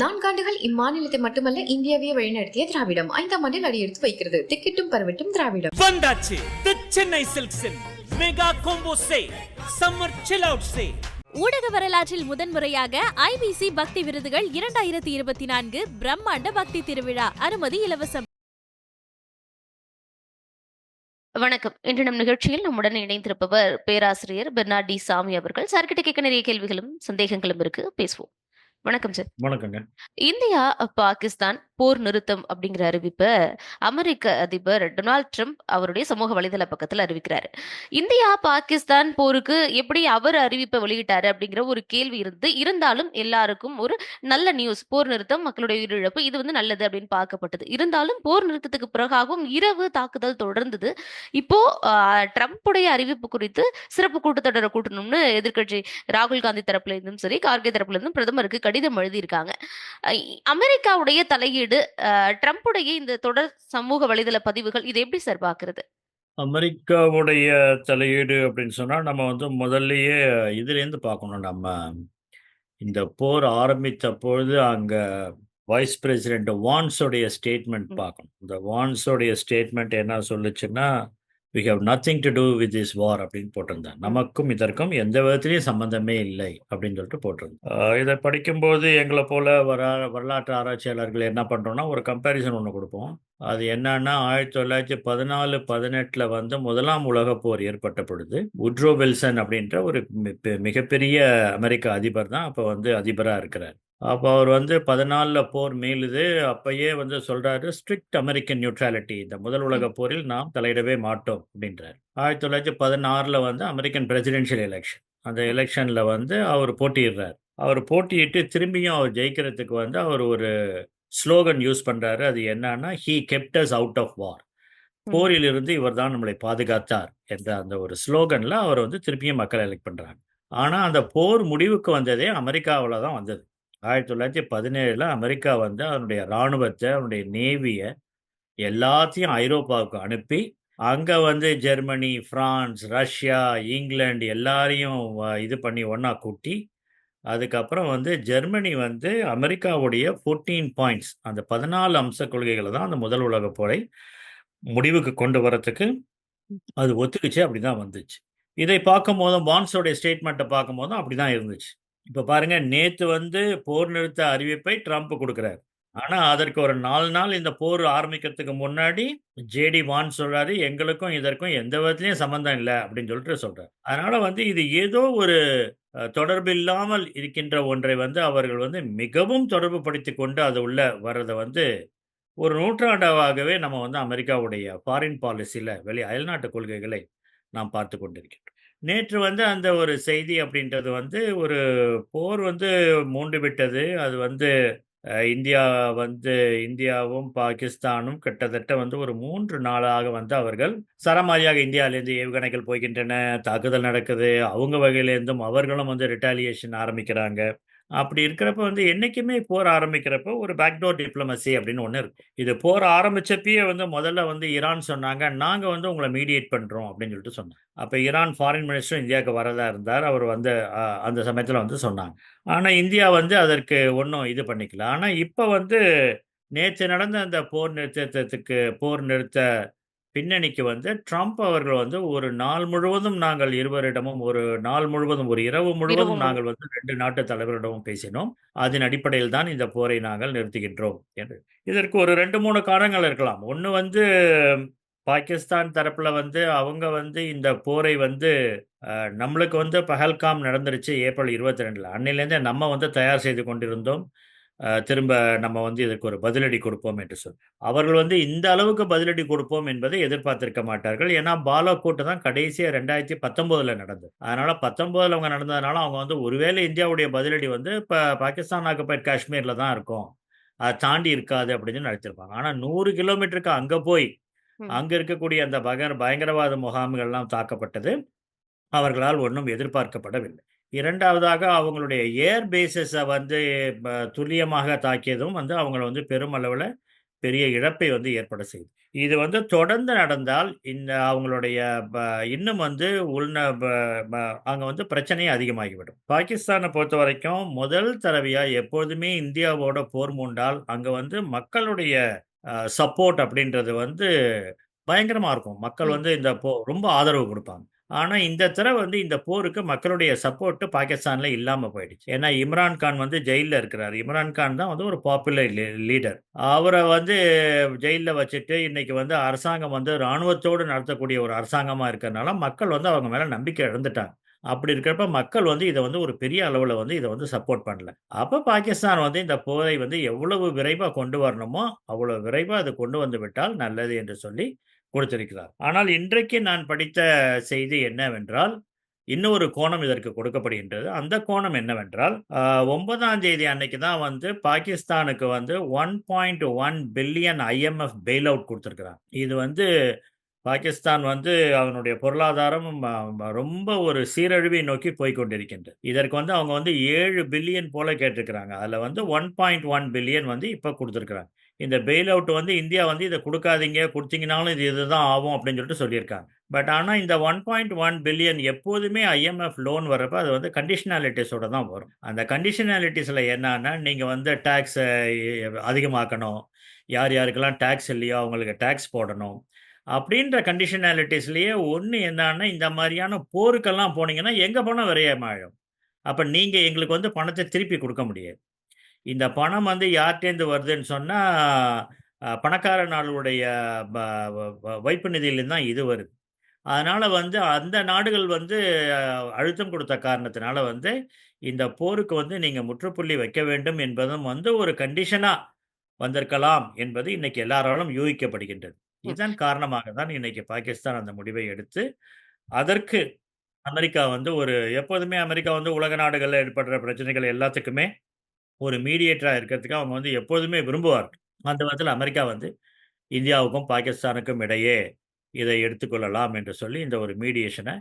நான்காண்டுகள் இம்மாநிலத்தை மட்டுமல்ல இந்தியாவையே வழிநடத்திய திராவிடம். ஐந்தாம் ஆண்டில் அடியெடுத்து வைக்கிறது. திக்கிட்டும் பரவட்டும் திராவிடம். வந்தாச்சு. தி சென்னை சில்க்ஸின் மெகா கோம்போ சே சம்மர் சில் அவுட் சே ஊடக வரலாற்றில் முதன்முறையாக ஐபிசி பக்தி விருதுகள் இரண்டாயிரத்தி இருபத்தி நான்கு பிரம்மாண்ட பக்தி திருவிழா. அனுமதி இலவசம். வணக்கம். இன்று நம் நிகழ்ச்சியில் நம்முடன் இணைந்திருப்பவர் பேராசிரியர் பெர்னாடி சாமி அவர்கள். சார்கிட்ட கேட்க நிறைய கேள்விகளும் சந்தேகங்களும் இருக்கு. பேசுவோம். வணக்கம் சார். வணக்கங்க. இந்தியா பாகிஸ்தான் போர் நிறுத்தம் அப்படிங்கிற அறிவிப்பை அமெரிக்க அதிபர் டொனால்ட் ட்ரம்ப் அவருடைய சமூக வலைதள பக்கத்தில் அறிவிக்கிறாரு. இந்தியா பாகிஸ்தான் போருக்கு எப்படி அவர் அறிவிப்பை வெளியிட்டாரு அப்படிங்கிற ஒரு கேள்வி இருந்து இருந்தாலும் எல்லாருக்கும் ஒரு நல்ல நியூஸ் போர் நிறுத்தம் மக்களுடைய உயிரிழப்பு இது வந்து நல்லது அப்படின்னு பார்க்கப்பட்டது. இருந்தாலும் போர் நிறுத்தத்துக்கு பிறகாகவும் இரவு தாக்குதல் தொடர்ந்தது. இப்போ ட்ரம்ப்புடைய அறிவிப்பு குறித்து சிறப்பு கூட்டத்தொடரை கூட்டணும்னு எதிர்க்கட்சி ராகுல் காந்தி தரப்புல இருந்தும் சரி கார்கே தரப்புல இருந்தும் பிரதமருக்கு கடிதம் எழுதியிருக்காங்க. அமெரிக்காவுடைய தலையீடு ட்ரம்ப்புடைய இந்த தொடர் சமூக வலைதள பதிவுகள் இது எப்படி சார் பாக்குறது அமெரிக்காவுடைய தலையீடு அப்படின்னு சொன்னா நம்ம வந்து முதல்லயே இதுலேருந்து பார்க்கணும். நம்ம இந்த போர் ஆரம்பித்த பொழுது அங்க வைஸ் பிரசிடென்ட் வான்ஸோடைய ஸ்டேட்மெண்ட். பார்க்கணும். இந்த வான்ஸோடைய ஸ்டேட்மெண்ட் என்ன சொல்லுச்சுன்னா we have nothing to do with this war அப்படின்னு போட்டிருந்தேன். நமக்கும் இதற்கும் எந்த விதத்திலையும் சம்பந்தமே இல்லை அப்படின்னு சொல்லிட்டு போட்டிருந்தேன். இதை படிக்கும்போது எங்களை போல வர வரலாற்று ஆராய்ச்சியாளர்கள் என்ன பண்றோம்னா ஒரு கம்பேரிசன் ஒன்று கொடுப்போம். அது என்னன்னா ஆயிரத்தி தொள்ளாயிரத்தி பதினாலு பதினெட்டுல வந்து முதலாம் உலகப் போர் ஏற்பட்ட பொழுது உட்ரோ வில்சன் அப்படின்ற ஒரு மிகப்பெரிய அமெரிக்க அதிபர் தான் அப்போ வந்து அதிபராக இருக்கிறார். அப்போ அவர் வந்து பதினாலில் போர் மீளுது. அப்பயே வந்து சொல்றாரு ஸ்ட்ரிக்ட் அமெரிக்கன் நியூட்ரலிட்டி இந்த முதல் உலகப் போரில் நாம் தலையிடவே மாட்டோம் அப்படின்றார். ஆயிரத்தி தொள்ளாயிரத்தி பதினாறில் வந்து அமெரிக்கன் பிரசிடென்ஷியல் எலெக்ஷன் அந்த எலெக்ஷனில் வந்து அவர் போட்டியிடுறார். அவர் போட்டியிட்டு திரும்பியும் அவர் ஜெயிக்கிறதுக்கு வந்து அவர் ஒரு ஸ்லோகன் யூஸ் பண்றாரு. அது என்னன்னா he kept us out of war போரிலிருந்து இவர் தான் நம்மளை பாதுகாத்தார் என்ற அந்த ஒரு ஸ்லோகன்ல அவர் வந்து திருப்பியும் மக்கள் எலெக்ட் பண்றாங்க ஆனா அந்த போர் முடிவுக்கு வந்ததே அமெரிக்காவில் தான் வந்தது. ஆயிரத்தி தொள்ளாயிரத்தி பதினேழில் அமெரிக்கா வந்து அதனுடைய இராணுவத்தை அவனுடைய நேவியை எல்லாத்தையும் ஐரோப்பாவுக்கு அனுப்பி அங்கே வந்து ஜெர்மனி ஃப்ரான்ஸ் ரஷ்யா இங்கிலாந்து எல்லாரையும் இது பண்ணி ஒன்றா கூட்டி அதுக்கப்புறம் வந்து ஜெர்மனி வந்து அமெரிக்காவுடைய ஃபோர்டீன் பாயிண்ட்ஸ் அந்த பதினாலு அம்ச கொள்கைகளை தான் அந்த முதல் உலக போரை முடிவுக்கு கொண்டு வரத்துக்கு அது ஒத்துக்குச்சு அப்படிதான் வந்துச்சு. இதை பார்க்கும் போதும் பான்ஸோடைய ஸ்டேட்மெண்ட்டை பார்க்கும் போதும் அப்படிதான் இருந்துச்சு. இப்போ பாருங்க நேத்து வந்து போர் நிறுத்த அறிவிப்பை ட்ரம்ப் கொடுக்குறாரு. ஆனா அதற்கு ஒரு நாலு நாள் இந்த போர் ஆரம்பிக்கிறதுக்கு முன்னாடி ஜேடி வான் சொல்றாரு எங்களுக்கும் இதற்கும் எந்த விதத்திலையும் சம்பந்தம் இல்லை அப்படின்னு சொல்லிட்டு சொல்றாரு. அதனால வந்து இது ஏதோ ஒரு தொடர்பு இல்லாமல் இருக்கின்ற ஒன்றை வந்து அவர்கள் வந்து மிகவும் தொடர்பு படுத்தி கொண்டு அது உள்ள வர்றதை வந்து ஒரு நூற்றாண்டாகவே நம்ம வந்து அமெரிக்காவுடைய ஃபாரின் பாலிசியில் வெளி அயல்நாட்டு கொள்கைகளை நாம் பார்த்து கொண்டிருக்கிறோம் நேற்று வந்து அந்த ஒரு செய்தி அப்படின்றது வந்து ஒரு போர் வந்து மூண்டு விட்டது. அது வந்து இந்தியா வந்து இந்தியாவும் பாகிஸ்தானும் கிட்டத்தட்ட வந்து ஒரு மூன்று நாளாக வந்து அவர்கள் சரமாரியாக இந்தியாவிலேருந்து ஏவுகணைகள் போய்கின்றன தாக்குதல் நடக்குது. அவங்க வகையிலேருந்தும் அவர்களும் வந்து ரிட்டாலியேஷன் ஆரம்பிக்கிறாங்க. அப்படி இருக்கிறப்ப வந்து என்றைக்குமே போர் ஆரம்பிக்கிறப்ப ஒரு பேக்டோர் டிப்ளமசி அப்படின்னு ஒன்று இருக்கு. இது போர் ஆரம்பித்தப்பயே வந்து முதல்ல வந்து ஈரான் சொன்னாங்க நாங்கள் வந்து உங்களை மீடியேட் பண்ணுறோம் அப்படின்னு சொல்லிட்டு சொன்னாங்க. அப்போ ஈரான் ஃபாரின் மினிஸ்டர் இந்தியாவுக்கு வரதா இருந்தார். அவர் வந்து அந்த சமயத்தில் வந்து சொன்னாங்க. ஆனால் இந்தியா வந்து அதற்கு ஒன்றும் இது பண்ணிக்கல. ஆனால் இப்போ வந்து நேற்று நடந்த அந்த போர் நிறுத்தத்துக்கு போர் நிறுத்த பின்னணிக்கு வந்து ட்ரம்ப் அவர்கள் வந்து ஒரு நாள் முழுவதும் நாங்கள் இருவரிடமும் ஒரு நாள் முழுவதும் ஒரு இரவு முழுவதும் நாங்கள் வந்து ரெண்டு நாட்டு தலைவரிடமும் பேசினோம். அதன் அடிப்படையில் தான் இந்த போரை நாங்கள் நிறுத்துகின்றோம் என்று. இதற்கு ஒரு ரெண்டு மூணு காரணங்கள் இருக்கலாம். ஒன்று வந்து பாகிஸ்தான் தரப்புல வந்து அவங்க வந்து இந்த போரை வந்து நம்மளுக்கு வந்து பஹல்காம் நடந்துருச்சு ஏப்ரல் இருபத்தி ரெண்டுல. அன்னையிலேருந்தே நம்ம வந்து தயார் செய்து கொண்டிருந்தோம். திரும்ப நம்ம வந்து இதற்கு ஒரு பதிலடி கொடுப்போம் என்று சொல்லி அவர்கள் வந்து இந்த அளவுக்கு பதிலடி கொடுப்போம் என்பதை எதிர்பார்த்திருக்க மாட்டார்கள். ஏன்னா பாலாகோட் தான் கடைசியா ரெண்டாயிரத்தி பத்தொன்பதுல நடந்தது. அதனால பத்தொன்பதுல அவங்க நடந்ததுனால அவங்க வந்து ஒருவேளை இந்தியாவுடைய பதிலடி வந்து இப்ப பாகிஸ்தான் ஆக்குபைட் காஷ்மீர்ல தான் இருக்கும். அதை தாண்டி இருக்காது அப்படின்னு நினைச்சிருப்பாங்க ஆனா நூறு கிலோமீட்டருக்கு அங்க போய். அங்க இருக்கக்கூடிய அந்த பகர் பயங்கரவாத முகாம்கள்லாம் தாக்கப்பட்டது. அவர்களால் ஒன்றும் எதிர்பார்க்கப்படவில்லை. இரண்டாவதாக அவங்களுடைய ஏர் பேசஸை வந்து துல்லியமாக தாக்கியதும் வந்து அவங்கள வந்து பெருமளவில் பெரிய இழப்பை வந்து ஏற்பட செய்யுது இது வந்து தொடர்ந்து நடந்தால் இந்த அவங்களுடைய இன்னும் வந்து ப அங்க வந்து பிரச்சனை அதிகமாகிவிடும். பாகிஸ்தான பொறுத்தவரைக்கும் முதல் தடவையா எப்பொழுதுமே இந்தியாவோட போர் மூண்டால், அங்க வந்து மக்களுடைய சப்போர்ட் அப்படின்றது வந்து பயங்கரமா இருக்கும். மக்கள். வந்து இந்த போ ரொம்ப ஆதரவு குடுப்பாங்க. ஆனால் இந்த தடவை வந்து இந்த போருக்கு மக்களுடைய சப்போர்ட்டு பாகிஸ்தானில் இல்லாமல் போயிடுச்சு. ஏன்னா இம்ரான் கான் வந்து ஜெயிலில் இருக்கிறார் இம்ரான் கான் தான் வந்து ஒரு பாப்புலர் லீ லீடர். அவரை வந்து ஜெயிலில் வச்சுட்டு இன்னைக்கு வந்து அரசாங்கம் வந்து ராணுவத்தோடு நடத்தக்கூடிய ஒரு அரசாங்கமாக இருக்கிறனால, மக்கள் வந்து அவங்க மேலே நம்பிக்கை இழந்துட்டாங்க. அப்படி இருக்கிறப்ப மக்கள் வந்து இதை வந்து ஒரு பெரிய அளவில் வந்து இதை வந்து சப்போர்ட் பண்ணல. அப்போ பாகிஸ்தான் வந்து இந்த போரை வந்து எவ்வளவு விரைவாக கொண்டு வரணுமோ, அவ்வளோ விரைவாக அது கொண்டு வந்து விட்டால் நல்லது என்று சொல்லி கொடுத்திருக்கிறார். ஆனால் இன்றைக்கு நான் படித்த செய்தி என்னவென்றால், இன்னொரு கோணம் இதற்கு கொடுக்கப்படுகின்றது. அந்த கோணம் என்னவென்றால், ஒன்பதாம் தேதி அன்னைக்கு தான் வந்து பாகிஸ்தானுக்கு வந்து 1.1 பில்லியன் ஐஎம்எஃப் பெயில் அவுட் கொடுத்துருக்குறான் இது வந்து பாகிஸ்தான் வந்து அவனுடைய பொருளாதாரம் ம ரொம்ப ஒரு சீரழிவை நோக்கி போய்கொண்டிருக்கின்றது இதற்கு வந்து அவங்க வந்து ஏழு பில்லியன் போல கேட்டிருக்கிறாங்க. அதில் வந்து 1.1 பில்லியன் வந்து இப்போ கொடுத்துருக்குறாங்க இந்த பெயில் அவுட் வந்து இந்தியா வந்து இதை கொடுக்காதீங்க கொடுத்தீங்கனாலும் இது இதுதான் ஆகும் அப்படின்னு சொல்லிட்டு சொல்லியிருக்காங்க. பட் ஆனால் இந்த 1.1 பில்லியன் எப்போதுமே ஐஎம்எஃப் லோன் வரப்போ அது வந்து கண்டிஷனாலிட்டீஸோட தான் வரும். அந்த கண்டிஷனாலிட்டிஸில் என்னன்னா, நீங்கள் வந்து டேக்ஸை அதிகமாக்கணும். யார் யாருக்கெல்லாம் டேக்ஸ் இல்லையோ அவங்களுக்கு டேக்ஸ் போடணும். அப்படின்ற கண்டிஷனாலிட்டிஸ்லேயே ஒன்று என்னன்னா, இந்த மாதிரியான போருக்கெல்லாம் போனீங்கன்னா, எங்கே பணம் விரயமாயிடும். அப்போ நீங்கள் எங்களுக்கு வந்து பணத்தை திருப்பி கொடுக்க முடியாது. இந்த பணம் வந்து யார்ட்டேருந்து வருதுன்னு சொன்னா, அ பணக்கார வ வைப்பு நிதியிலிருந்து தான் இது வருது. அதனால வந்து அந்த நாடுகள் வந்து அழுத்தம் கொடுத்த காரணத்தினால வந்து, இந்த போருக்கு வந்து நீங்க முற்றுப்புள்ளி வைக்க வேண்டும் என்பதும் வந்து ஒரு கண்டிஷனா வந்திருக்கலாம் என்பது இன்னைக்கு எல்லாராலும் யூகிக்கப்படுகின்றது. இதன் காரணமாக தான் இன்னைக்கு பாகிஸ்தான் அந்த முடிவை எடுத்து, அதற்கு அமெரிக்கா வந்து ஒரு எப்போதுமே அமெரிக்கா வந்து உலக நாடுகள்ல ஏற்படுற பிரச்சனைகள் எல்லாத்துக்குமே ஒரு மீடியேட்டராக இருக்கிறதுக்கு அவங்க வந்து எப்போதுமே விரும்புவார்கள். அந்த விதத்தில் அமெரிக்கா வந்து இந்தியாவுக்கும், பாகிஸ்தானுக்கும் இடையே இதை எடுத்துக்கொள்ளலாம் என்று சொல்லி இந்த ஒரு மீடியேஷனை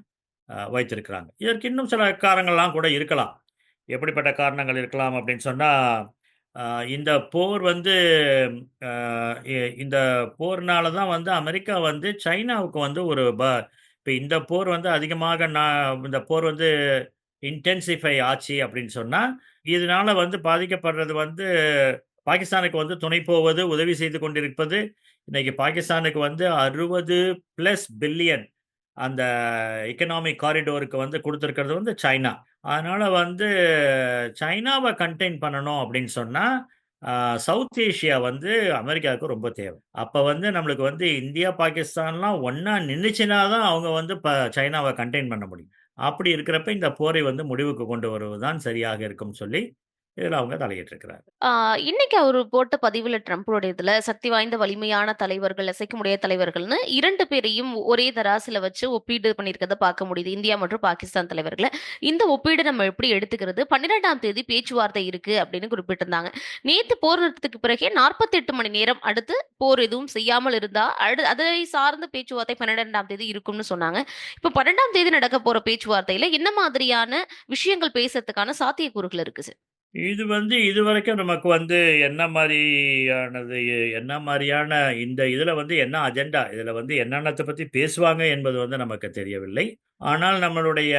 வைத்திருக்கிறாங்க. இதற்கு இன்னும் சில காரணங்கள்லாம் கூட இருக்கலாம். எப்படிப்பட்ட காரணங்கள் இருக்கலாம் அப்படின்னு சொன்னால் இந்த போர் வந்து இந்த போர்னால தான் வந்து அமெரிக்கா வந்து சைனாவுக்கு வந்து ஒரு ப இப்போ இந்த போர் வந்து அதிகமாக நான் இந்த போர் வந்து இன்டென்சிஃபை ஆச்சு அப்படின்னு சொன்னால் இதனால வந்து பாதிக்கப்படுறது வந்து பாகிஸ்தானுக்கு வந்து துணை போவது, உதவி செய்து கொண்டிருப்பது, இன்னைக்கு பாகிஸ்தானுக்கு வந்து 60 பிளஸ் பில்லியன் அந்த எக்கனாமிக் காரிடோருக்கு வந்து கொடுத்துருக்கிறது வந்து சைனா. அதனால் வந்து சைனாவை கண்டெயின் பண்ணணும் அப்படின்னு சொன்னால் சவுத் ஏஷியா வந்து அமெரிக்காவுக்கு ரொம்ப தேவை. அப்போ வந்து நம்மளுக்கு வந்து இந்தியா, பாகிஸ்தான்லாம் ஒன்றா நின்றுச்சுன்னா தான் அவங்க வந்து ப சைனாவை கண்டெயின் பண்ண முடியும். அப்படி இருக்கிறப்ப இந்த போரை வந்து முடிவுக்கு கொண்டு வருவது தான் சரியாக இருக்கும் சொல்லி, இதில் அவங்க தலையிட்டிருக்கிறாங்க. இன்னைக்கு அவர் போட்ட பதிவுல ட்ரம்ப்போட இதுல சக்தி வாய்ந்த வலிமையான தலைவர்கள், அசைக்க முடியாத தலைவர்கள்னு இரண்டு பேரையும் ஒரே தராசுல வச்சு ஒப்பீடு பண்ணியிருக்கிறத பார்க்க முடியுது. இந்தியா மற்றும் பாகிஸ்தான் தலைவர்கள. இந்த ஒப்பீடு நம்ம எப்படி எடுத்துக்கிறது? 12ஆம் தேதி பேச்சுவார்த்தை இருக்கு அப்படின்னு குறிப்பிட்டிருந்தாங்க. நேத்து போர் நிறுத்தத்துக்கு பிறகே 48 மணி நேரம் அடுத்து போர் எதுவும் செய்யாமல் இருந்தா, அடு அதை சார்ந்த பேச்சுவார்த்தை 12ஆம் தேதி இருக்கும்னு சொன்னாங்க. இப்ப 12ஆம் தேதி நடக்க போற பேச்சுவார்த்தையில என்ன மாதிரியான விஷயங்கள் பேசுறதுக்கான சாத்தியக்கூறுகள் இருக்கு சார்? இது வந்து இதுவரைக்கும் நமக்கு வந்து என்ன மாதிரியானது என்ன மாதிரியான இந்த இதில் வந்து என்ன அஜெண்டா, இதில் வந்து என்னென்னத்தை பற்றி பேசுவாங்க என்பது வந்து நமக்கு தெரியவில்லை. ஆனால் நம்மளுடைய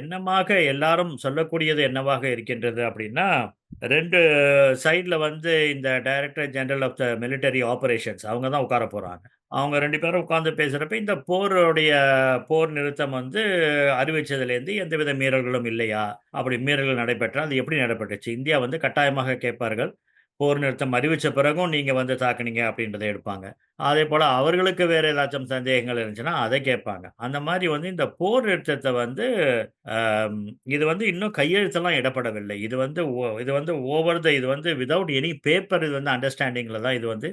எண்ணமாக எல்லாரும் சொல்லக்கூடியது என்னவாக இருக்கின்றது அப்படின்னா, ரெண்டு சைடில் வந்து இந்த director general of the military operations அவங்க தான் உட்கார போகிறாங்க அவங்க 2 பேரும் உட்கார்ந்து பேசுறப்ப, இந்த போருடைய போர் நிறுத்தம் வந்து அறிவிச்சதிலேருந்து எந்தவித மீறல்களும் இல்லையா? அப்படி மீறல்கள் நடைபெற்றால் அது எப்படி நடைபெற்றுச்சு? இந்தியா வந்து கட்டாயமாக கேட்பார்கள். போர் நிறுத்தம் அறிவிச்ச பிறகும் நீங்க வந்து தாக்குனீங்க அப்படின்றத எடுப்பாங்க. அதேபோல அவர்களுக்கு வேற ஏதாச்சும் சந்தேகங்கள் இருந்துச்சுன்னா, அத கேட்பாங்க. அந்த மாரி வந்து இந்த போர் நிறுத்தத்த வந்து இது வந்து இன்னும் கையெழுத்தெல்லாம் இடப்படவில்லை. இது வந்து ஓ இது வந்து ஓவர் த இது வந்து வித்தவுட் எனி பேப்பர் இது வந்து அண்டர்ஸ்டாண்டிங்ல தான் இது வந்து.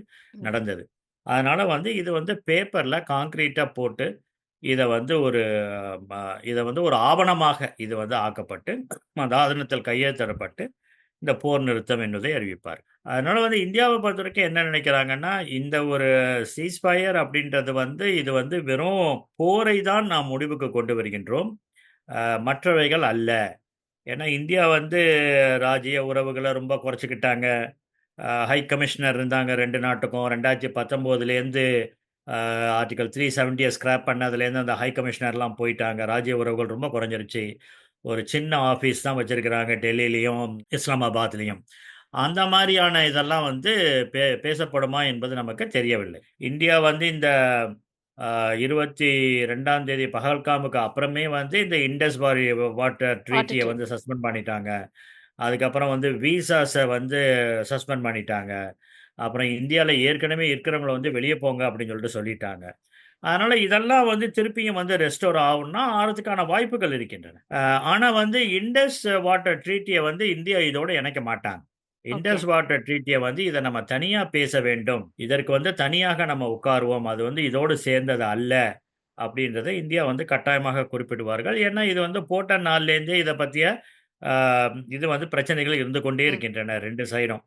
நடந்தது. அதனால வந்து இது வந்து பேப்பர்ல கான்கிரீட்டா போட்டு, இத வந்து ஒரு ம இத வந்து ஒரு ஆவணமாக இது வந்து ஆக்கப்பட்டு, அந்த ஆதனத்தில் கையெழுத்திடப்பட்டு, இந்த போர் நிறுத்தம் என்பதை அறிவிப்பார். அதனால வந்து இந்தியாவ பொறுத்தவரைக்கும் என்ன நினைக்கிறாங்கன்னா, இந்த ஒரு சீஸ்ஃபயர் அப்படின்றது வந்து இது வந்து வெறும் போரை தான் நாம் முடிவுக்கு கொண்டு வருகின்றோம். அ மற்றவைகள் அல்ல. ஏன்னா இந்தியா வந்து ராஜ்ஜிய உறவுகள ரொம்ப குறைச்சுக்கிட்டாங்க. ஹை கமிஷனர் இருந்தாங்க ரெண்டு நாட்டுக்கும். ரெண்டாயிரத்தி பத்தொம்போதுலேருந்து ஆர்டிகல் த்ரீ செவன்ட்டியை ஸ்க்ராப் பண்ணதுலேருந்து அந்த ஹை கமிஷனர்லாம் போயிட்டாங்க. ராஜ்ய உறவுகள் ரொம்ப குறைஞ்சிருச்சு. ஒரு சின்ன ஆஃபீஸ் தான் வச்சுருக்கிறாங்க டெல்லியிலையும் இஸ்லாமாபாத்லேயும். அந்த மாதிரியான இதெல்லாம் வந்து பே பேசப்படுமா என்பது நமக்கு தெரியவில்லை. இந்தியா வந்து இந்த இருபத்தி ரெண்டாம் தேதி பகல்காமுக்கு அப்புறமே வந்து இந்த இண்டஸ் வாரி வாட்டர் ட்ரீட்டியை வந்து சஸ்பெண்ட் பண்ணிட்டாங்க. அதுக்கப்புறம் வந்து விசாஸை வந்து சஸ்பெண்ட் பண்ணிட்டாங்க. அப்புறம் இந்தியாவில் ஏற்கனவே இருக்கிறவங்கள வந்து வெளியே போங்க அப்படின்னு சொல்லிட்டு சொல்லிட்டாங்க. அதனால இதெல்லாம் வந்து திருப்பியும் வந்து ரெஸ்டோர் ஆகும்னா ஆகிறதுக்கான வாய்ப்புகள் இருக்கின்றன. ஆனால் வந்து இண்டஸ் வாட்டர் ட்ரீட்டியை வந்து இந்தியா இதோடு இணைக்க மாட்டாங்க. இண்டஸ் வாட்டர் ட்ரீட்டியை வந்து இதை நம்ம தனியாக பேச வேண்டும். இதற்கு வந்து தனியாக நம்ம உட்காருவோம். அது வந்து இதோடு சேர்ந்தது அல்ல அப்படின்றத இந்தியா வந்து கட்டாயமாக குறிப்பிடுவார்கள். ஏன்னா இது வந்து போட்ட நாள்லேருந்தே இதை பற்றிய இது வந்து பிரச்சனைகள் இருந்து கொண்டே இருக்கின்றன ரெண்டு சைடும்.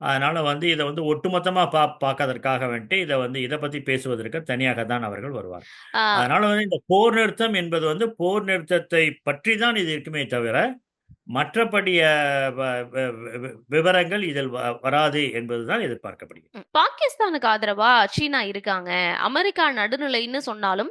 அதனால வந்து இதை வந்து ஒட்டுமொத்தமா பா பார்க்கறதற்காக வந்துட்டு இதை வந்து இதை பத்தி பேசுவதற்கு தனியாக தான் அவர்கள் வருவார் அதனால வந்து இந்த போர் நிறுத்தம் என்பது வந்து போர் நிறுத்தத்தை பற்றி தான் இது இருக்குமே தவிர மற்றபடிய விவரங்கள் இதில் வராது என்பதுதான் எதிர்பார்க்கப்படுகிறது. பாகிஸ்தானுக்கு ஆதரவா சீனா இருக்காங்க. அமெரிக்கா நடுநிலைன்னு சொன்னாலும்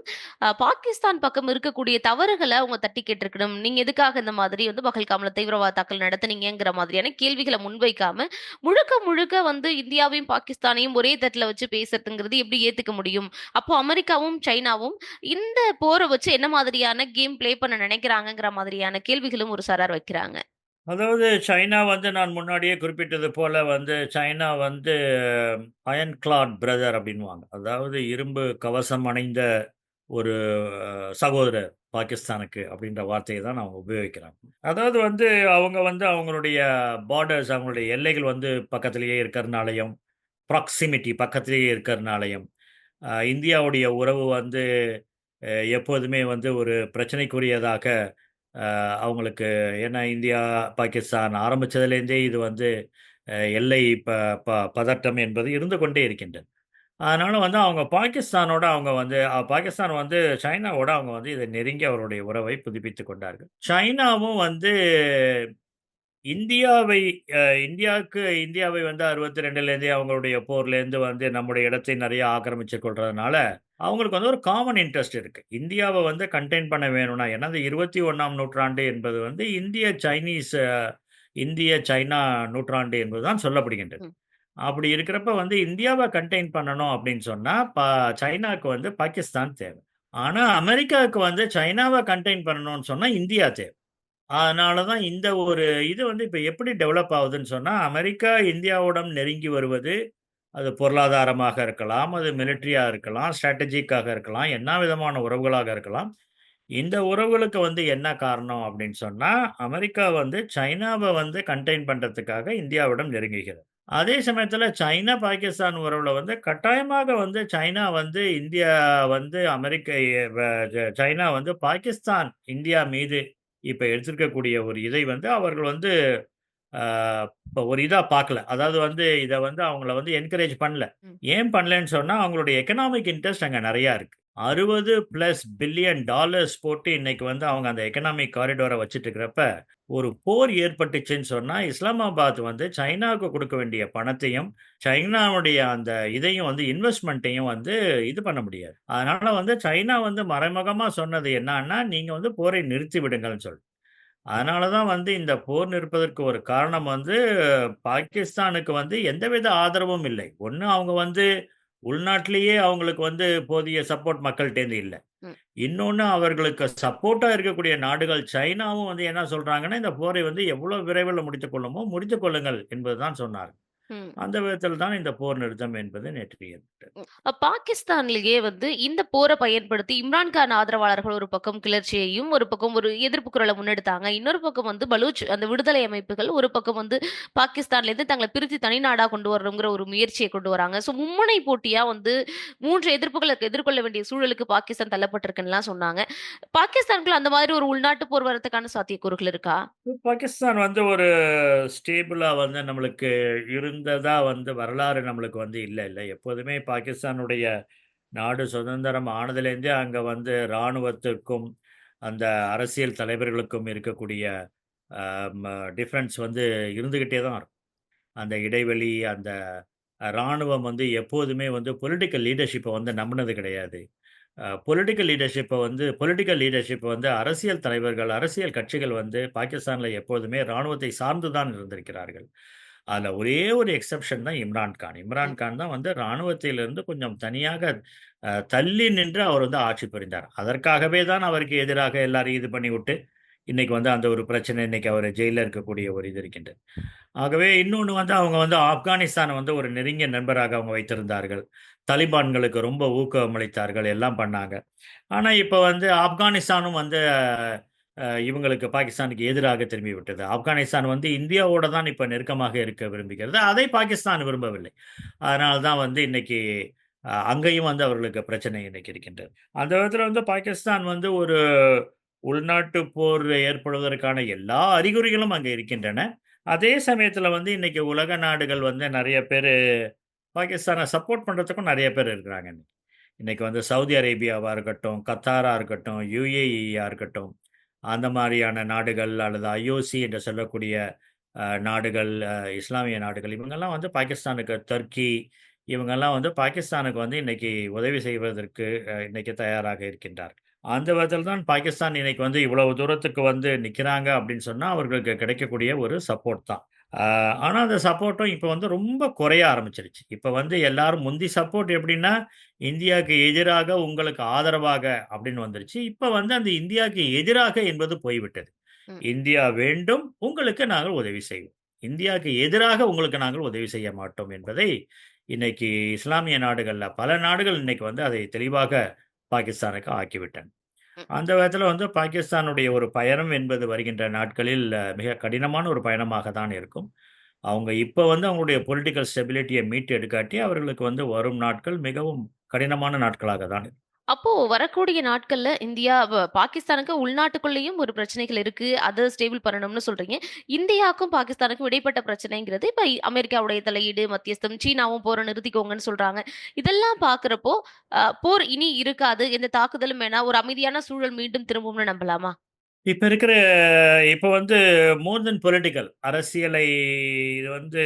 பாகிஸ்தான் பக்கம் இருக்கக்கூடிய தவறுகளை அவங்க தட்டி கேட்டிருக்கணும். நீங்க எதுக்காக இந்த மாதிரி வந்து பகல்காம்ல தீவிரவாத தாக்கல் நடத்துனீங்கிற மாதிரியான கேள்விகளை முன்வைக்காம முழுக்க முழுக்க வந்து இந்தியாவையும் பாகிஸ்தானையும் ஒரே தட்டில் வச்சு பேசுறதுங்கிறது எப்படி ஏத்துக்க முடியும்? அப்போ அமெரிக்காவும் சைனாவும் இந்த போரை வச்சு என்ன மாதிரியான கேம் ப்ளே பண்ண நினைக்கிறாங்கங்கிற மாதிரியான கேள்விகளும் ஒரு சாரார் வைக்கிறாங்க. அதாவது சைனா வந்து நான் முன்னாடியே குறிப்பிட்டது போல் வந்து சைனா வந்து அயன் கிளாட் பிரதர் அப்படின்வாங்க அதாவது இரும்பு கவசம் அணைந்த ஒரு சகோதரர் பாகிஸ்தானுக்கு அப்படின்ற வார்த்தையை தான் அவங்க உபயோகிக்கிறாங்க. அதாவது வந்து அவங்க வந்து அவங்களுடைய பார்டர்ஸ் அவங்களுடைய எல்லைகள் வந்து பக்கத்திலேயே இருக்கிறனாலையும் ப்ராக்சிமிட்டி பக்கத்திலேயே இருக்கிறனாலையும் இந்தியாவுடைய உறவு வந்து எப்போதுமே வந்து ஒரு பிரச்சனைக்குரியதாக அவங்களுக்கு ஏன்னா இந்தியா பாகிஸ்தான் ஆரம்பிச்சதுலேருந்தே இது வந்து எல்லை ப ப பதட்டம் என்பது இருந்து கொண்டே இருக்கின்றது. அதனால் வந்து அவங்க பாகிஸ்தானோட அவங்க வந்து பாகிஸ்தான் வந்து சைனாவோட அவங்க வந்து இதை நெருங்கி அவருடைய உறவை புதுப்பித்து கொண்டார்கள். சைனாவும் வந்து இந்தியாவை இந்தியாவுக்கு இந்தியாவை வந்து அறுபத்தி ரெண்டுலேருந்தே அவங்களுடைய போர்லேருந்து வந்து நம்முடைய இடத்தை நிறைய ஆக்கிரமிச்சு கொள்றதுனால அவங்களுக்கு வந்து ஒரு காமன் இன்ட்ரெஸ்ட் இருக்கு. இந்தியாவை வந்து கண்டெயின் பண்ண வேணும்னா ஏன்னா இந்த இருபத்தி ஒன்றாம் நூற்றாண்டு என்பது வந்து இந்திய சைனீஸ் இந்திய சைனா நூற்றாண்டு என்பதுதான் சொல்லப்படுகின்றது. அப்படி இருக்கிறப்ப வந்து இந்தியாவை கண்டெயின் பண்ணணும் அப்படின்னு சொன்னா பா சைனாக்கு வந்து பாகிஸ்தான் தேவை. ஆனா அமெரிக்காவுக்கு வந்து சைனாவை கண்டெயின் பண்ணணும்னு சொன்னா இந்தியா தேவை. அதனால தான் இந்த ஒரு இது வந்து இப்போ எப்படி டெவலப் ஆகுதுன்னு சொன்னால் அமெரிக்கா இந்தியாவுடன் நெருங்கி வருவது அது பொருளாதாரமாக இருக்கலாம் அது மிலிட்ரியாக இருக்கலாம் ஸ்ட்ராட்டஜிக்காக இருக்கலாம் என்ன விதமான உறவுகளாக இருக்கலாம். இந்த உறவுகளுக்கு வந்து என்ன காரணம் அப்படின்னு சொன்னால் அமெரிக்கா வந்து சைனாவை வந்து கண்டெயின் பண்ணுறதுக்காக இந்தியாவிடம் நெருங்குகிறது. அதே சமயத்தில் சைனா பாகிஸ்தான் உறவில் வந்து கட்டாயமாக வந்து சைனா வந்து இந்தியா வந்து அமெரிக்க சைனா வந்து பாகிஸ்தான் இந்தியா மீது இப்போ எடுத்திருக்கக்கூடிய ஒரு இதை வந்து அவர்கள் வந்து ஒரு இதாக பார்க்கல அதாவது வந்து இதை வந்து அவங்கள வந்து என்கரேஜ் பண்ணல. ஏன் பண்ணலன்னு சொன்னால் அவங்களுடைய எக்கனாமிக் இன்ட்ரெஸ்ட் அங்கே நிறையா இருக்கு. அறுபது பிளஸ் பில்லியன் டாலர்ஸ் போட்டு இன்னைக்கு வந்து அவங்க அந்த எக்கனாமிக் காரிடோரை வச்சுட்டு இருக்கிறப்ப ஒரு போர் ஏற்பட்டுச்சுன்னு சொன்னால் இஸ்லாமாபாத் வந்து சைனாவுக்கு கொடுக்க வேண்டிய பணத்தையும் சைனாவுடைய அந்த இதையும் வந்து இன்வெஸ்ட்மெண்ட்டையும் வந்து இது பண்ண முடியாது. அதனால வந்து சைனா வந்து மறைமுகமாக சொன்னது என்னன்னா நீங்கள் வந்து போரை நிறுத்தி விடுங்கள்னு சொல்லி. அதனால தான் வந்து இந்த போர் நிற்பதற்கு ஒரு காரணம் வந்து பாகிஸ்தானுக்கு வந்து எந்தவித ஆதரவும் இல்லை ஒன்று அவங்க வந்து உள்நாட்டிலேயே அவங்களுக்கு வந்து போதிய சப்போர்ட் மக்கள்கிட்டேருந்து இல்லை. இன்னொன்று அவர்களுக்கு சப்போர்ட்டாக இருக்கக்கூடிய நாடுகள் சைனாவும் வந்து என்ன சொல்கிறாங்கன்னா இந்த போரை வந்து எவ்வளோ விரைவில் முடித்துக் கொள்ளுமோ முடித்துக் கொள்ளுங்கள் என்பதுதான் சொன்னார் ம். அந்த விதத்தில் தான் இந்த போர் நிறுத்தம் என்பது நேற்று ஏற்பட்டது. பாகிஸ்தான்லயே வந்து இந்த போரை பயன்படுத்தி இம்ரான்கான் ஆதரவாளர்கள் ஒரு பக்கம் கிளர்ச்சியையும் ஒரு பக்கம் ஒரு எதிர்ப்பு குரலை முன்னெடுத்தாங்க. இன்னொரு பக்கம் வந்து பலூச் அந்த விடுதலை அமைப்புகள் ஒரு பக்கம் வந்து பாகிஸ்தான்ல இருந்து தங்களை பிரித்து தனி நாடா கொண்டு வரணுங்கிற ஒரு முயற்சியை கொண்டு வராங்க. ஸோ மும்முனை போட்டியா வந்து மூன்று எதிர்ப்புகளுக்கு எதிர்கொள்ள வேண்டிய சூழலுக்கு பாகிஸ்தான் தள்ளப்பட்டிருக்குன்னுலாம் சொன்னாங்க. பாகிஸ்தானுக்குள்ள அந்த மாதிரி ஒரு உள்நாட்டு போர் வரதுக்கான சாத்தியக்கூறுகள் இருக்கா? பாகிஸ்தான் வந்து ஒரு ஸ்டேபிளாக வந்து நம்மளுக்கு இருந்ததா வந்து வரலாறு நம்மளுக்கு வந்து இல்லை இல்லை. எப்போதுமே பாகிஸ்தானுடைய நாடு சுதந்திரம் ஆனதுலேருந்தே அங்கே வந்து இராணுவத்துக்கும் அந்த அரசியல் தலைவர்களுக்கும் இருக்கக்கூடிய டிஃப்ரென்ஸ் வந்து இருந்துக்கிட்டே தான் இருக்கும். அந்த இடைவெளி அந்த இராணுவம் வந்து எப்போதுமே வந்து பொலிட்டிக்கல் லீடர்ஷிப்பை வந்து நம்பினது கிடையாது. பொலிட்டிக்கல் லீடர்ஷிப்பை வந்து பொலிட்டிக்கல் லீடர்ஷிப் வந்து அரசியல் தலைவர்கள் அரசியல் கட்சிகள் வந்து பாகிஸ்தானில் எப்போதுமே இராணுவத்தை சார்ந்து தான் இருந்திருக்கிறார்கள். அதில் ஒரே ஒரு எக்ஸெப்ஷன் தான் இம்ரான் கான். இம்ரான் கான் தான் வந்து இராணுவத்திலிருந்து கொஞ்சம் தனியாக தள்ளி நின்று அவர் வந்து ஆட்சி புரிந்தார். அதற்காகவே தான் அவருக்கு எதிராக எல்லாரையும் இது பண்ணி விட்டு இன்னைக்கு வந்து அந்த ஒரு பிரச்சனை இன்னைக்கு அவர் ஜெயிலில் இருக்கக்கூடிய ஒரு இது இருக்கின்றது. ஆகவே இன்னொன்று வந்து அவங்க வந்து ஆப்கானிஸ்தானை வந்து ஒரு நெருங்கிய நண்பராக அவங்க வைத்திருந்தார்கள். தலிபான்களுக்கு ரொம்ப ஊக்கம் அளித்தார்கள் எல்லாம் பண்ணாங்க. ஆனால் இப்போ வந்து ஆப்கானிஸ்தானும் வந்து இவங்களுக்கு பாகிஸ்தானுக்கு எதிராக திரும்பி விட்டது ஆப்கானிஸ்தான் வந்து இந்தியாவோட தான் இப்போ நெருக்கமாக இருக்க விரும்புகிறது. அதை பாகிஸ்தான் விரும்பவில்லை. அதனால தான் வந்து இன்னைக்கு அங்கேயும் வந்து அவர்களுக்கு பிரச்சனை இன்னைக்கு இருக்கின்றது. அந்த விதத்தில் வந்து பாகிஸ்தான் வந்து ஒரு உள்நாட்டு போர் ஏற்படுவதற்கான எல்லா அறிகுறிகளும் அங்கே இருக்கின்றன. அதே சமயத்தில் வந்து இன்னைக்கு உலக நாடுகள் வந்து நிறைய பேர் பாகிஸ்தானை சப்போர்ட் பண்ணுறதுக்கும் நிறைய பேர் இருக்கிறாங்க இன்னைக்கு. இன்னைக்கு வந்து சவுதி அரேபியாவாக இருக்கட்டும் கத்தாராக இருக்கட்டும் யுஏஇயாக இருக்கட்டும் அந்த மாதிரியான நாடுகள் அல்லது ஐஓசி என்று சொல்லக்கூடிய நாடுகள் இஸ்லாமிய நாடுகள் இவங்கெல்லாம் வந்து பாகிஸ்தானுக்கு தர்க்கி இவங்கெல்லாம் வந்து பாகிஸ்தானுக்கு வந்து இன்னைக்கு உதவி செய்வதற்கு இன்னைக்கு தயாராக இருக்கின்றார் அந்த விதத்தில் தான் பாகிஸ்தான் இன்னைக்கு வந்து இவ்வளவு தூரத்துக்கு வந்து நிற்கிறாங்க அப்படின்னு சொன்னால் அவர்களுக்கு கிடைக்கக்கூடிய ஒரு சப்போர்ட் தான். ஆனால் அந்த சப்போர்ட்டும் இப்போ வந்து ரொம்ப குறைய ஆரம்பிச்சிருச்சு இப்போ வந்து எல்லாரும் முந்தி சப்போர்ட் எப்படின்னா இந்தியாவுக்கு எதிராக உங்களுக்கு ஆதரவாக அப்படின்னு வந்துருச்சு இப்போ வந்து அந்த இந்தியாவுக்கு எதிராக என்பது போய்விட்டது. இந்தியா வேண்டும் உங்களுக்கு நாங்கள் உதவி செய்வோம் இந்தியாவுக்கு எதிராக உங்களுக்கு நாங்கள் உதவி செய்ய மாட்டோம் என்பதை இன்னைக்கு இஸ்லாமிய நாடுகளில் பல நாடுகள் இன்னைக்கு வந்து அதை தெளிவாக பாகிஸ்தானுக்கு ஆக்கிவிட்டன. அந்த விதத்தில் வந்து பாகிஸ்தானுடைய ஒரு பயணம் என்பது வருகின்ற நாட்களில் மிக கடினமான ஒரு பயணமாக தான் இருக்கும் அவங்க இப்போ வந்து அவங்களுடைய பொலிட்டிக்கல் ஸ்டெபிலிட்டியை மீட்டு எடுக்காட்டி அவர்களுக்கு வந்து வரும் நாட்கள் மிகவும் கடினமான நாட்களாக தான் இருக்கும். அப்போ வரக்கூடிய நாட்கள்ல இந்தியா வ- பாகிஸ்தானுக்கு உள்நாட்டுக்குள்ளேயும் ஒரு பிரச்சனைகள் இருக்கு. அதை ஸ்டேபிள் பண்ணணும்னு சொல்றீங்க. இந்தியாவுக்கும் பாகிஸ்தானுக்கும் இடைப்பட்ட பிரச்சனைங்கிறது இப்ப அமெரிக்காவுடைய தலையீடு மத்தியஸ்தம் சீனாவும் போரை நிறுத்திக்கோங்கன்னு சொல்றாங்க. இதெல்லாம் பாக்குறப்போ அஹ், போர் இனி இருக்காது. எந்த தாக்குதலும் வேணா ஒரு அமைதியான சூழல் மீண்டும் திரும்பும்னு நம்பலாமா? இப்போ இருக்கிற இப்போ வந்து மோர் தென் பொலிட்டிக்கல் அரசியலை இது வந்து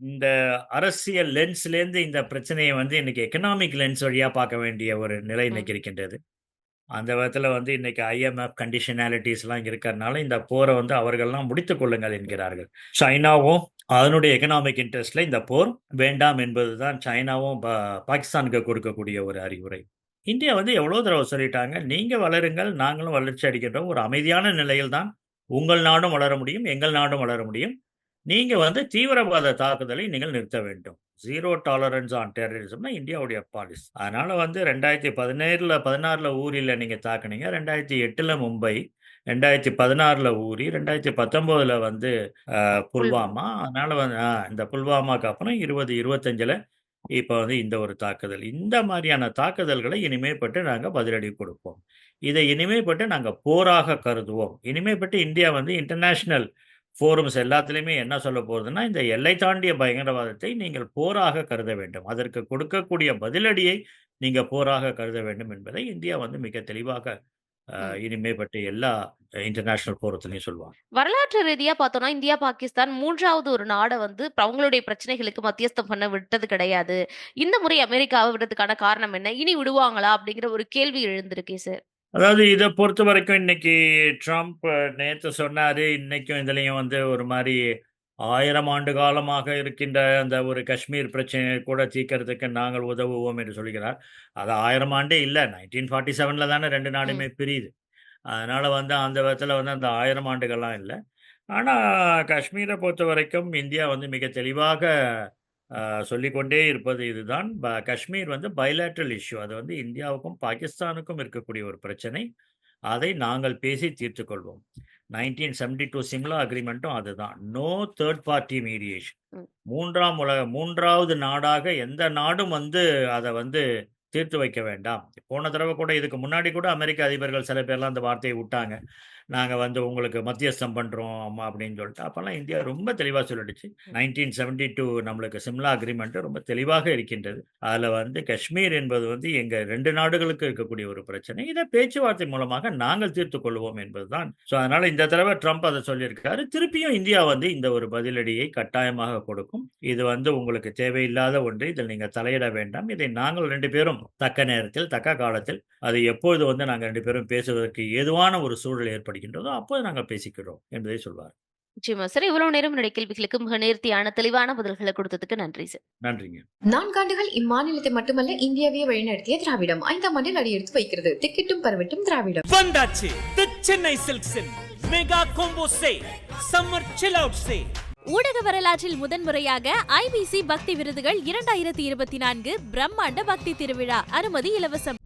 இந்த அரசியல் லென்ஸ்லேருந்து இந்த பிரச்சனையை வந்து இன்னைக்கு எக்கனாமிக் லென்ஸ் வழியாக பார்க்க வேண்டிய ஒரு நிலை இன்னைக்கு இருக்கின்றது. அந்த விதத்தில் வந்து இன்னைக்கு ஐஎம்எஃப் கண்டிஷனாலிட்டிஸ்லாம் இருக்கிறதுனால இந்த போரை வந்து அவர்கள்லாம் முடித்துக் கொள்ளுங்கள் என்கிறார்கள். சைனாவும் அதனுடைய எக்கனாமிக் இன்ட்ரெஸ்ட்ல இந்த போர் வேண்டாம் என்பதுதான் சைனாவும் பா- பாகிஸ்தானுக்கு கொடுக்கக்கூடிய ஒரு அறிவுரை. இந்தியா வந்து எவ்வளோ தடவை சொல்லிட்டாங்க நீங்கள் வளருங்கள் நாங்களும் வளர்ச்சி அடைகின்றோம். ஒரு அமைதியான நிலையில் தான் உங்கள் நாடும் வளர முடியும் எங்கள் நாடும் வளர முடியும். நீங்கள் வந்து தீவிரவாத தாக்குதலை நீங்கள் நிறுத்த வேண்டும். ஜீரோ டாலரன்ஸ் ஆன் டெரரிசம்னா இந்தியாவுடைய பாலிசி அதனால வந்து ரெண்டாயிரத்தி பதினேழுல பதினாறுல ஊரில் நீங்கள் தாக்குனீங்க ரெண்டாயிரத்தி எட்டில் மும்பை ரெண்டாயிரத்தி பதினாறுல ஊரி ரெண்டாயிரத்தி பத்தொம்போதுல வந்து புல்வாமா அதனால வந்து இந்த புல்வாமாக்கு அப்புறம் இருபது இருபத்தஞ்சில் இப்போ வந்து இந்த ஒரு தாக்குதல். இந்த மாதிரியான தாக்குதல்களை இனிமேப்பட்டு நாங்கள் பதிலடி கொடுப்போம். இதை இனிமேப்பட்டு நாங்கள் போராக கருதுவோம். இனிமேப்பட்டு இந்தியா வந்து இன்டர்நேஷ்னல் ஃபோரம்ஸ் எல்லாத்துலேயுமே என்ன சொல்ல போகுதுன்னா இந்த எல்லை தாண்டிய பயங்கரவாதத்தை நீங்கள் போராக கருத வேண்டும். அதற்கு கொடுக்கக்கூடிய பதிலடியை நீங்கள் போராக கருத வேண்டும் என்பதை இந்தியா வந்து மிக தெளிவாக அஹ், இனிமேப்பட்டு எல்லா இன்டர்நேஷ்னல் ஃபோரத்துலையும் சொல்லுவாங்க. வரலாற்று ரீதியா பார்த்தோம்னா இந்தியா பாகிஸ்தான் மூன்றாவது ஒரு நாடை வந்து அவங்களுடைய பிரச்சனைகளுக்கு மத்தியஸ்தம் பண்ண விட்டது கிடையாது. இந்த முறை அமெரிக்காவை விடுறதுக்கான காரணம் என்ன? இனி விடுவாங்களா? அப்படிங்கிற ஒரு கேள்வி எழுந்திருக்கே சார். அதாவது இதை பொறுத்த வரைக்கும் இன்னைக்கு ட்ரம்ப் நேற்று சொன்னாரு இன்னைக்கும் இதுலயும் வந்து ஒரு மாதிரி ஆயிரம் ஆண்டு காலமாக இருக்கின்ற அந்த ஒரு காஷ்மீர் பிரச்சனையை கூட தீர்க்கறதுக்கு நாங்கள் உதவுவோம் என்று சொல்கிறார். அது ஆயிரம் ஆண்டே இல்லை. நைன்டீன் ஃபார்ட்டி செவனில் தானே ரெண்டு நாடுமே பிரியுது. அதனால வந்து அந்த விதத்தில் வந்து அந்த ஆயிரம் ஆண்டுகள்லாம் இல்லை. ஆனால் காஷ்மீரை பொறுத்த வரைக்கும் இந்தியா வந்து மிக தெளிவாக சொல்லிக்கொண்டே இருப்பது இதுதான். ப- காஷ்மீர் வந்து பைலேட்ரல் இஷ்யூ அது வந்து இந்தியாவுக்கும் பாகிஸ்தானுக்கும் இருக்கக்கூடிய ஒரு பிரச்சனை. அதை நாங்கள் பேசி தீர்த்து கொள்வோம். நைன்டீன் செவன்டி டூ சிம்லா அக்ரிமெண்ட்டும் அதுதான் நோ தேர்ட் பார்ட்டி மீடியேஷன். மூன்றாம் உலக மூன்றாவது நாடாக எந்த நாடும் வந்து அதை வந்து தீர்த்து வைக்க வேண்டாம். போன தடவை கூட இதுக்கு முன்னாடி கூட அமெரிக்க அதிபர்கள் சில பேர்லாம் அந்த வார்த்தையை விட்டாங்க. நாங்கள் வந்து உங்களுக்கு மத்தியஸ்தம் பண்ணுறோம் அப்படின்னு சொல்லிட்டு அப்போல்லாம் இந்தியா ரொம்ப தெளிவாக சொல்லிடுச்சு. நைன்டீன் செவன்டி டூ நம்மளுக்கு சிம்லா அக்ரிமெண்ட் ரொம்ப தெளிவாக இருக்கின்றது. அதில் வந்து காஷ்மீர் என்பது வந்து எங்கள் ரெண்டு நாடுகளுக்கு இருக்கக்கூடிய ஒரு பிரச்சனை. இதை பேச்சுவார்த்தை மூலமாக நாங்கள் தீர்த்து கொள்வோம் என்பதுதான் ஸோ அதனால் இந்த தடவை ட்ரம்ப் அதை சொல்லியிருக்காரு. திருப்பியும் இந்தியா வந்து இந்த ஒரு பதிலடியை கட்டாயமாக கொடுக்கும். இது வந்து உங்களுக்கு தேவையில்லாத ஒன்று. இதில் நீங்கள் தலையிட வேண்டாம். இதை நாங்கள் ரெண்டு பேரும் தக்க நேரத்தில் தக்க காலத்தில் அது எப்பொழுது வந்து நாங்கள் ரெண்டு பேரும் பேசுவதற்கு ஏதுவான ஒரு சூழல் ஏற்படுகின்றதோ அப்போது நாங்கள் பேசிக்கிறோம் என்பதை சொல்வார். நிச்சயமா சார். இவ்வளவு நேரம் என்னுடைய கேள்விகளுக்கு மிக நேர்த்தியான தெளிவான பதில்களை கொடுத்ததுக்கு நன்றி சார். நன்றிங்க. நான்காண்டுகள் இம்மாநிலத்தை மட்டுமல்ல இந்தியாவையே வழிநடத்திய திராவிடம். ஐந்தாம் ஆண்டில் அடியெடுத்து வைக்கிறது. திக்கெட்டும் பரவட்டும் திராவிடம். வந்தாச்சு. தி சென்னை சில்க்ஸின் மெகா கோம்போ சே. சம்மர் சில் அவுட் சே. ஊடக வரலாற்றில் முதன்முறையாக ஐபிசி பக்தி விருதுகள் இரண்டாயிரத்தி இருபத்தி நான்கு பிரம்மாண்ட பக்தி திருவிழா. அனுமதி இலவசம்.